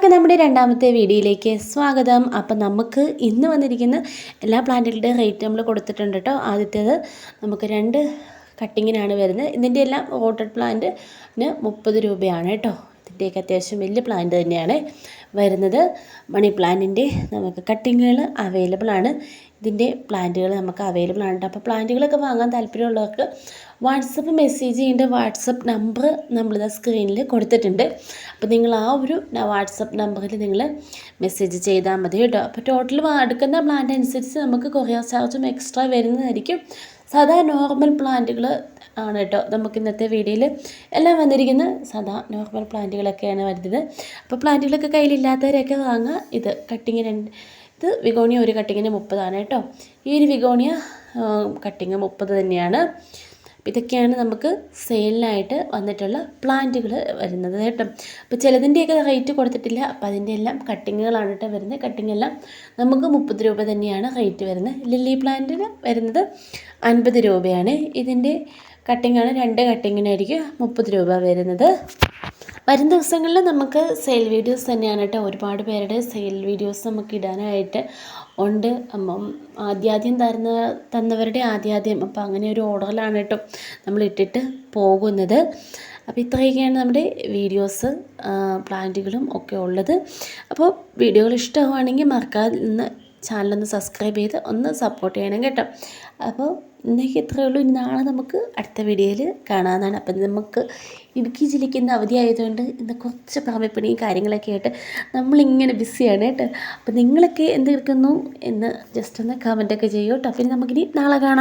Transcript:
എല്ലാവർക്കും നമ്മുടെ രണ്ടാമത്തെ വീഡിയോയിലേക്ക് സ്വാഗതം. അപ്പം നമുക്ക് ഇന്ന് വന്നിരിക്കുന്ന എല്ലാ പ്ലാന്റുകളുടെയും റേറ്റ് നമ്മൾ കൊടുത്തിട്ടുണ്ട് കേട്ടോ. ആദ്യത്തേത് നമുക്ക് രണ്ട് കട്ടിങ്ങിനാണ് വരുന്നത്. ഇതിന്റെ എല്ലാം വോട്ടഡ് പ്ലാന്റിന് മുപ്പത് രൂപയാണ് കേട്ടോ. ഇതിന്റെയൊക്കെ അത്യാവശ്യം വലിയ പ്ലാന്റ് തന്നെയാണ് വരുന്നത്. മണി പ്ലാന്റിന്റെ നമുക്ക് കട്ടിങ്ങുകൾ അവൈലബിൾ ആണ്. ഇതിന്റെ പ്ലാന്റുകൾ നമുക്ക് അവൈലബിൾ ആണ് അപ്പോൾ പ്ലാന്റുകളൊക്കെ വാങ്ങാൻ താല്പര്യമുള്ളവർക്ക് വാട്സപ്പ് മെസ്സേജ് ചെയ്യേണ്ട വാട്സപ്പ് നമ്പർ നമ്മളിത് സ്ക്രീനിൽ കൊടുത്തിട്ടുണ്ട്. അപ്പോൾ നിങ്ങൾ ആ ഒരു വാട്സപ്പ് നമ്പറിൽ നിങ്ങൾ മെസ്സേജ് ചെയ്താൽ മതി കേട്ടോ. അപ്പോൾ ടോട്ടൽ എടുക്കുന്ന പ്ലാന്റ് അനുസരിച്ച് നമുക്ക് കൊറിയർ ചാർജും എക്സ്ട്രാ വരുന്നതായിരിക്കും. സാധാ നോർമൽ പ്ലാന്റുകൾ ആണ് കേട്ടോ നമുക്ക് ഇന്നത്തെ വീഡിയോയിൽ എല്ലാം വന്നിരിക്കുന്നത്. സദാ നോർമൽ പ്ലാന്റുകളൊക്കെയാണ് വരുന്നത്. അപ്പോൾ പ്ലാന്റുകളൊക്കെ കയ്യിലില്ലാത്തവരെയൊക്കെ വാങ്ങുക. ഇത് കട്ടിങ് രണ്ട് ഇത് വിഗോണിയ ഒരു കട്ടിങ്ങിന് മുപ്പതാണ് കേട്ടോ. ഈ ഒരു വിഗോണിയ കട്ടിങ് മുപ്പത് തന്നെയാണ്. ഇതൊക്കെയാണ് നമുക്ക് സെയിലിനായിട്ട് വന്നിട്ടുള്ള പ്ലാന്റുകൾ വരുന്നത് കേട്ടോ. അപ്പോൾ ചിലതിന്റെയൊക്കെ റേറ്റ് കൊടുത്തിട്ടില്ല. അപ്പോൾ അതിന്റെ എല്ലാം കട്ടിങ്ങുകളാണ് കേട്ടോ വരുന്നത്. കട്ടിങ് എല്ലാം നമുക്ക് മുപ്പത് രൂപ തന്നെയാണ് റേറ്റ് വരുന്നത്. ലില്ലി പ്ലാന്റിന് വരുന്നത് അൻപത് രൂപയാണ്. ഇതിന്റെ കട്ടിങ്ങാണ് രണ്ട് കട്ടിങ്ങിനായിരിക്കും മുപ്പത് രൂപ വരുന്നത്. വരും ദിവസങ്ങളിൽ നമുക്ക് സെയിൽ വീഡിയോസ് തന്നെയാണ് കേട്ടോ ഒരുപാട് പേരുടെ സെയിൽ വീഡിയോസ് നമുക്ക് ഇടാനായിട്ട് ഉണ്ട്. അപ്പം ആദ്യാദ്യം തരുന്ന തന്നവരുടെ ആദ്യാദ്യം. അപ്പം അങ്ങനെ ഒരു ഓർഡറിലാണ് കേട്ടോ നമ്മൾ ഇട്ടിട്ട് പോകുന്നത്. അപ്പോൾ ഇത്രയൊക്കെയാണ് നമ്മുടെ വീഡിയോസ് പ്ലാന്റുകളും ഒക്കെ ഉള്ളത്. അപ്പോൾ വീഡിയോകൾ ഇഷ്ടമാണെങ്കിൽ മറക്കാതെ ചാനലൊന്ന് സബ്സ്ക്രൈബ് ചെയ്ത് ഒന്ന് സപ്പോർട്ട് ചെയ്യണം കേട്ടോ. അപ്പോൾ ഇന്നേക്ക് ഇത്രയേ ഉള്ളൂ. ഇനി നാളെ നമുക്ക് അടുത്ത വീഡിയോയിൽ കാണാമെന്നാണ് അപ്പം നമുക്ക് ഇടുക്കി ജില്ലയ്ക്ക് ഇന്ന് അവധിയായതുകൊണ്ട് ഇന്ന് കുറച്ച് പറമ്പിപ്പണിയും കാര്യങ്ങളൊക്കെ ആയിട്ട് നമ്മളിങ്ങനെ ബിസിയാണ് കേട്ടോ. അപ്പം നിങ്ങളൊക്കെ എന്ത് കേൾക്കുന്നു എന്ന് ജസ്റ്റ് ഒന്ന് കമന്റൊക്കെ ചെയ്യൂ കേട്ടോ. പിന്നെ നമുക്കിനി നാളെ കാണാം.